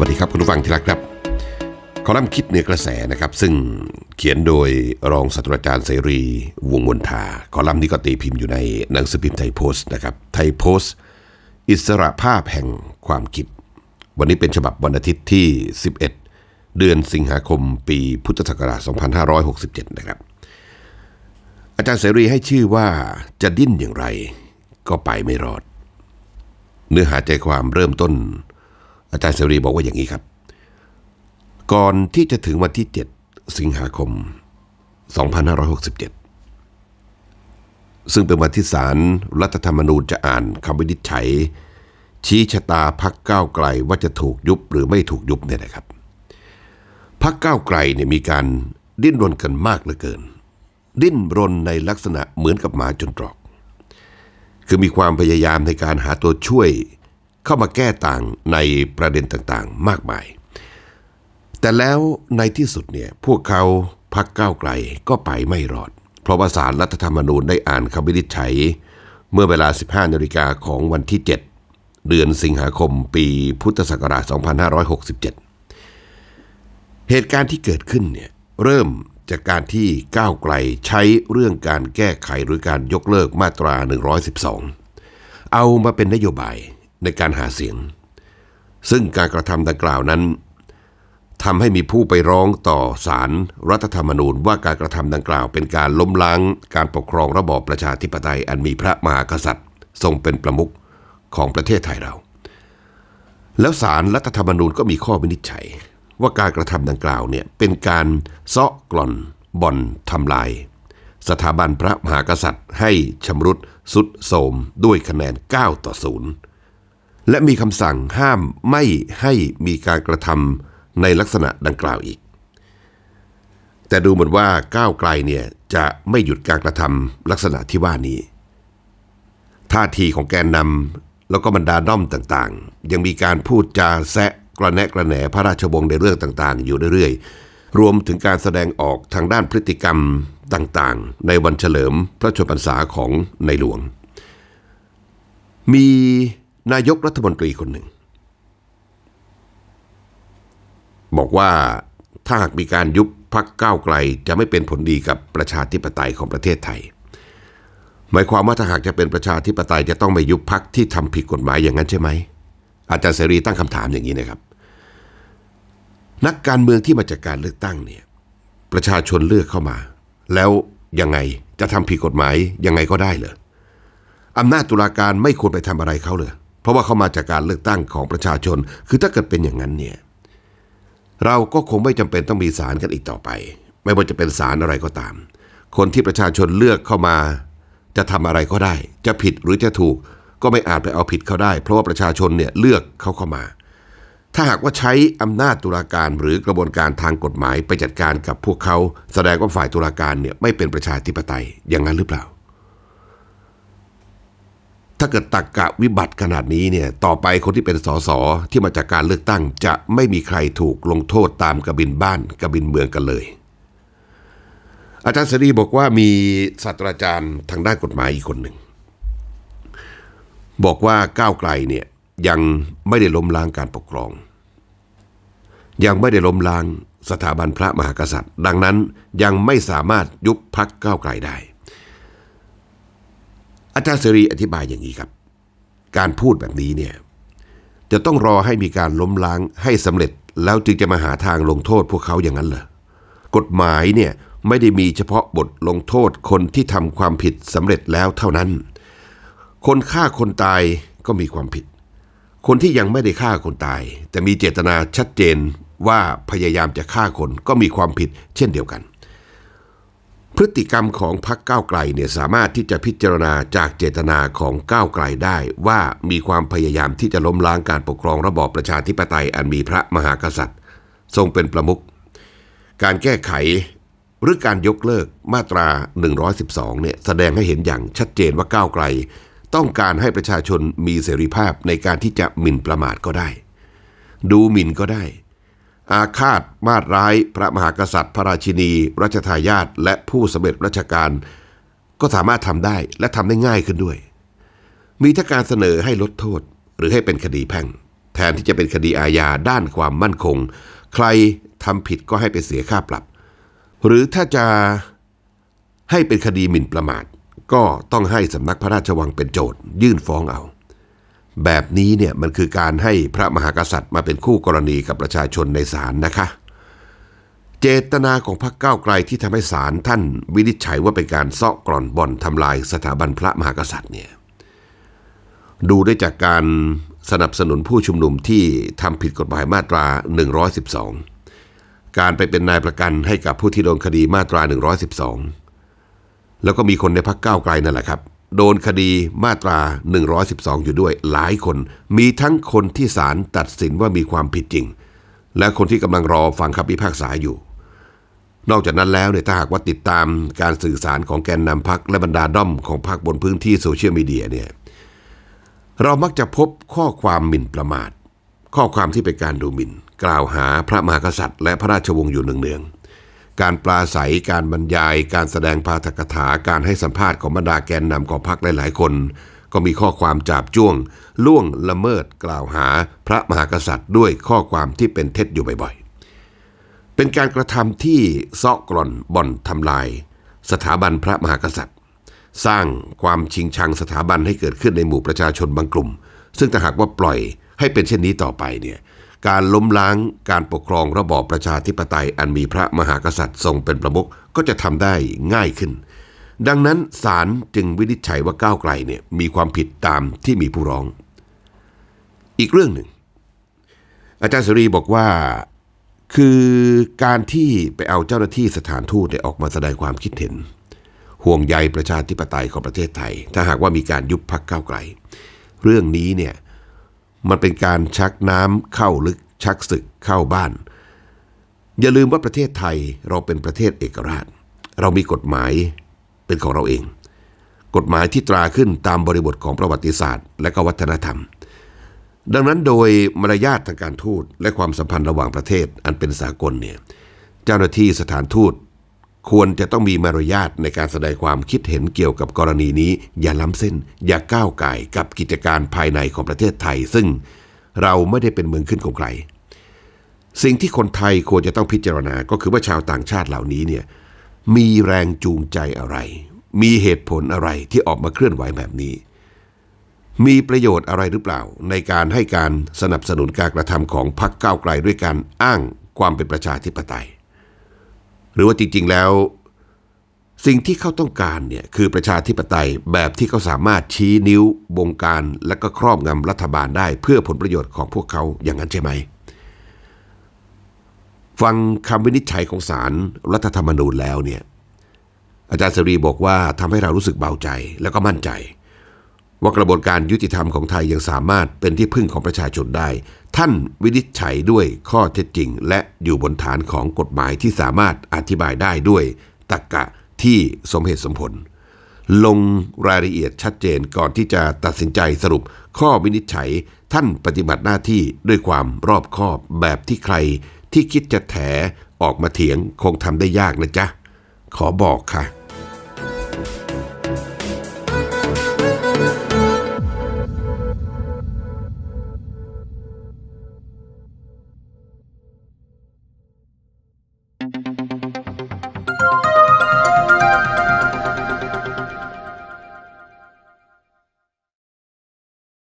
วัสดีครับคุณผู้ฟังที่รักครับคอลัมน์คิดเหนือกระแสนะครับ ซึ่งเขียนโดยรองศาสตราจารย์เสรี วงศ์มนทาคอลัมน์นี้ก็ตีพิมพ์อยู่ในหนังสือพิมพ์ไทยโพสต์นะครับไทยโพสต์ อิสระภาพแห่งความคิด วันนี้เป็นฉบับวันอาทิตย์ที่ 11 เดือนสิงหาคมปีพุทธศักราช 2567 นะครับ อาจารย์เสรีให้ชื่อว่าจะดิ้นอย่างไร ก็ไปไม่รอด เนื้อหาใจความเริ่มต้น อาจารย์เสรีบอกว่าอย่างนี้ครับ ก่อนที่จะถึงวันที่ 7 สิงหาคม 2567 ซึ่งเป็นวันที่ศาลรัฐธรรมนูญจะอ่านคำวินิจฉัย ชี้ชะตาพักก้าวไกลว่าจะถูกยุบหรือไม่ถูกยุบเนี่ยนะครับพักก้าวไกลเนี่ยมีการดิ้นรนกันมากเหลือเกิน ดิ้นรนในลักษณะเหมือนกับหมาจนตรอก คือมีความพยายามในการหาตัวช่วย เข้ามาแก้ต่างในประเด็นต่างๆ มากมาย แต่แล้วในที่สุดเนี่ยพวกเขาพักก้าวไกลก็ไปไม่รอด เพราะว่าสารรัฐธรรมนูญได้อ่านคำวินิจฉัย เมื่อเวลา 15นาฬิกาของวันที่ 7 เดือนสิงหาคมปีพุทธศักราช 2567 เหตุการณ์ที่เกิดขึ้นเนี่ยเริ่มจากการที่ก้าวไกลใช้เรื่องการแก้ไขหรือการยกเลิกมาตรา 112 เอามาเป็นนโยบาย ในการหาเสียง ซึ่งการกระทำดังกล่าวนั้นทำให้มีผู้ไปร้องต่อศาลรรัฐธรรมนูญว่าการกระทำดังกล่าว เป็นการล้มล้างการปกครองระบอบประชาธิปไตย อันมีพระมหากษัตริย์ ทรงเป็นประมุขของประเทศไทยเรา แล้วศาลรรัฐธรรมนูญก็มีข้อวินิจฉัย ว่าการกระทำดังกล่าวเนี่ยเป็นการเซาะกล่อนบ่อนทำลาย สถาบันพระมหากษัตริย์ให้ชำรุดสุดโทมด้วยคะแนน 9 ต่อ 0 และมีคำสั่งห้ามไม่ให้มีการกระทำในลักษณะดังกล่าวอีก แต่ดูเหมือนว่าก้าวไกลเนี่ยจะไม่หยุดการกระทำลักษณะที่ว่านี้ ท่าทีของแกนนำแล้วก็บรรดาด้อมต่างๆ ยังมีการพูดจาแซะกระแนะกระแหนพระราชวงศ์ในเรื่องต่างๆ อยู่เรื่อยๆ รวมถึงการแสดงออกทางด้านพฤติกรรมต่างๆ ในวันเฉลิมพระชนมพรรษาของในหลวง มี นายกรัฐมนตรีคนหนึ่ง บอกว่าถ้าหากมีการยุบพักก้าวไกลจะไม่เป็นผลดีกับประชาธิปไตยของประเทศไทย หมายความว่าถ้าหากจะเป็นประชาธิปไตยจะต้องไม่ยุบพักที่ทำผิดกฎหมายอย่างนั้นใช่ไหมอาจารย์เสรีตั้งคำถามอย่างนี้นะครับ นักการเมืองที่มาจากการเลือกตั้งเนี่ยประชาชนเลือกเข้ามา แล้วยังไงจะทำผิดกฎหมายยังไงก็ได้เหรออำนาจตุลาการไม่ควรไปทำอะไรเขาเลย ราะว่าเขามาจากการเลือกตั้งของประชาชน คือถ้าเกิดเป็นอย่างนั้นเนี่ยเราก็คงไม่จำเป็นต้องมีศาลกันอีกต่อไป ไม่ว่าจะเป็นศาลอะไรก็ตาม คนที่ประชาชนเลือกเข้ามา จะทำอะไรก็ได้ จะผิดหรือจะถูกก็ไม่อาจไปเอาผิดเขาได้ เพราะว่าประชาชนเนี่ยเลือกเขาเข้ามา ถ้าหากว่าใช้อำนาจตุลาการหรือกระบวนการทางกฎหมายไปจัดการกับพวกเขา แสดงว่าฝ่ายตุลาการเนี่ยไม่เป็นประชาธิปไตยอย่างนั้นหรือเปล่า ถ้าเกิดตักกะวิบัติขนาดนี้เนี่ยต่อไปคนที่เป็นสสที่มาจากการเลือกตั้ง จะไม่มีใครถูกลงโทษตามกระบินบ้านกระบินเมืองกันเลย อาจารย์เสรีบอกว่ามีศาสตราจารย์ทางด้านกฎหมายอีกคนหนึ่ง บอกว่าก้าวไกลเนี่ยยังไม่ได้ล้มล้างการปกครอง ยังไม่ได้ล้มล้างสถาบันพระมหากษัตริย์ ดังนั้นยังไม่สามารถยุบพักก้าวไกลได้ อาจารย์เสรีอธิบายอย่างนี้ครับ การพูดแบบนี้เนี่ยจะต้องรอให้มีการล้มล้างให้สำเร็จแล้วจึงจะมาหาทางลงโทษพวกเขาอย่างนั้นเหรอกฎหมายเนี่ยไม่ได้มีเฉพาะบทลงโทษคนที่ทำความผิดสำเร็จแล้วเท่านั้น คนฆ่าคนตายก็มีความผิด คนที่ยังไม่ได้ฆ่าคนตาย แต่มีเจตนาชัดเจนว่าพยายามจะฆ่าคนก็มีความผิดเช่นเดียวกัน พฤติกรรมของพรรคก้าวไกลเนี่ยสามารถที่จะพิจารณาจากเจตนาของก้าวไกลได้ ว่ามีความพยายามที่จะล้มล้างการปกครองระบอบประชาธิปไตยอันมีพระมหากษัตริย์ ทรงเป็นประมุขการแก้ไขหรือการยกเลิกมาตรา 112 เนี่ยแสดงให้เห็นอย่างชัดเจนว่าก้าวไกล ต้องการให้ประชาชนมีเสรีภาพในการที่จะหมิ่นประมาทก็ได้ ดูหมิ่นก็ได้ อาฆาตมาดร้ายพระมหากษัตริย์ พระราชินี รัชทายาทและผู้สำเร็จราชการ ก็สามารถทำได้และทำได้ง่ายขึ้นด้วย มีทั้งการเสนอให้ลดโทษหรือให้เป็นคดีแพ่ง แทนที่จะเป็นคดีอาญาด้านความมั่นคง ใครทำผิดก็ให้ไปเสียค่าปรับ หรือถ้าจะให้เป็นคดีหมิ่นประมาท ก็ต้องให้สำนักพระราชวังเป็นโจทยื่นฟ้องเอา แบบนี้เนี่ยมันคือการให้พระมหากษัตริย์มาเป็นคู่กรณีกับประชาชนในศาลนะคะ เจตนาของพรรคก้าวไกลที่ทำให้ศาลท่านวินิจฉัยว่าเป็นการเซาะกร่อนบ่อนทำลายสถาบันพระมหากษัตริย์เนี่ยดูได้จากการสนับสนุนผู้ชุมนุมที่ทำผิดกฎหมายมาตรา 112 การไปเป็นนายประกันให้กับผู้ที่โดนคดีมาตรา 112 แล้วก็มีคนในพรรคก้าวไกลนั่นแหละครับ โดนคดีมาตรา 112 อยู่ด้วยหลายคน มีทั้งคนที่ศาลตัดสินว่ามีความผิดจริง และคนที่กำลังรอฟังคำพิพากษาอยู่ นอกจากนั้นแล้วเนี่ยถ้าหากว่าติดตามการสื่อสารของแกนนำพักและบรรดาด้อมของพักบนพื้นที่โซเชียลมีเดียเนี่ยเรามักจะพบข้อความหมิ่นประมาท ข้อความที่เป็นการดูหมิ่น กล่าวหาพระมหากษัตริย์ และพระราชวงศ์อยู่เนืองๆ การปลาใสการบรรยาย การแสดงปาฐกถาการให้สัมภาษณ์ของบรรดาแกนนำของพรรคหลายๆ คน ก็มีข้อความจาบจ้วง ล่วงละเมิดกล่าวหาพระมหากษัตริย์ด้วยข้อความที่เป็นเท็จอยู่บ่อยๆ เป็นการกระทำที่เซาะกร่อนบ่อนทำลาย สถาบันพระมหากษัตริย์ สร้างความชิงชังสถาบันให้เกิดขึ้นในหมู่ประชาชนบางกลุ่ม ซึ่งถ้าหากว่าปล่อยให้เป็นเช่นนี้ต่อไปเนี่ย การล้มล้างการปกครองระบอบประชาธิปไตยอันมีพระมหากษัตริย์ทรงเป็นประมุขก็จะทำได้ง่ายขึ้น ดังนั้นศาลจึงวินิจฉัยว่าก้าวไกลเนี่ยมีความผิดตามที่มีผู้ร้อง อีกเรื่องหนึ่ง อาจารย์สรีบอกว่าคือการที่ไปเอาเจ้าหน้าที่สถานทูตเนี่ยออกมาแสดงความคิดเห็น ห่วงใยประชาธิปไตยของประเทศไทย ถ้าหากว่ามีการยุบพักก้าวไกล เรื่องนี้เนี่ย มันเป็นการชักน้ำเข้าลึกชักศึกเข้าบ้าน อย่าลืมว่าประเทศไทยเราเป็นประเทศเอกราช เรามีกฎหมายเป็นของเราเอง กฎหมายที่ตราขึ้นตามบริบทของประวัติศาสตร์ และก็วัฒนธรรม ดังนั้นโดยมารยาททางการทูตและความสัมพันธ์ระหว่างประเทศอันเป็นสากลเนี่ยเจ้าหน้าที่สถานทูต ควรจะต้องมีมารยาทในการแสดงความคิดเห็นเกี่ยวกับกรณีนี้ อย่าล้ำเส้น อย่าก้าวไก่กับกิจการภายในของประเทศไทย ซึ่งเราไม่ได้เป็นเมืองขึ้นของใคร สิ่งที่คนไทยควรจะต้องพิจารณาก็คือว่าชาวต่างชาติเหล่านี้เนี่ยมีแรงจูงใจอะไร มีเหตุผลอะไรที่ออกมาเคลื่อนไหวแบบนี้ มีประโยชน์อะไรหรือเปล่า ในการให้การสนับสนุนการกระทำของพรรคก้าวไกลด้วยการอ้างความเป็นประชาธิปไตย หรือว่าจริงๆแล้ว สิ่งที่เขาต้องการเนี่ยคือประชาธิปไตยแบบที่เขาสามารถชี้นิ้วบงการและก็ครอบงำรัฐบาลได้เพื่อผลประโยชน์ของพวกเขาอย่างนั้นใช่ไหม ฟังคำวินิจฉัยของศาลรรัฐธรรมนูญแล้วเนี่ยอาจารย์สรีบอกว่าทำให้เรารู้สึกเบาใจแล้วก็มั่นใจ ว่ากระบวนการยุติธรรมของไทยยังสามารถเป็นที่พึ่งของประชาชนได้ ท่านวินิจฉัยด้วยข้อเท็จจริง และอยู่บนฐานของกฎหมายที่สามารถอธิบายได้ด้วยตรรกะที่สมเหตุสมผล ลงรายละเอียดชัดเจนก่อนที่จะตัดสินใจสรุป ข้อวินิจฉัยท่านปฏิบัติหน้าที่ด้วยความรอบคอบแบบที่ใครที่คิดจะแถออกมาเถียงคงทำได้ยากนะจ๊ะ ขอบอกค่ะ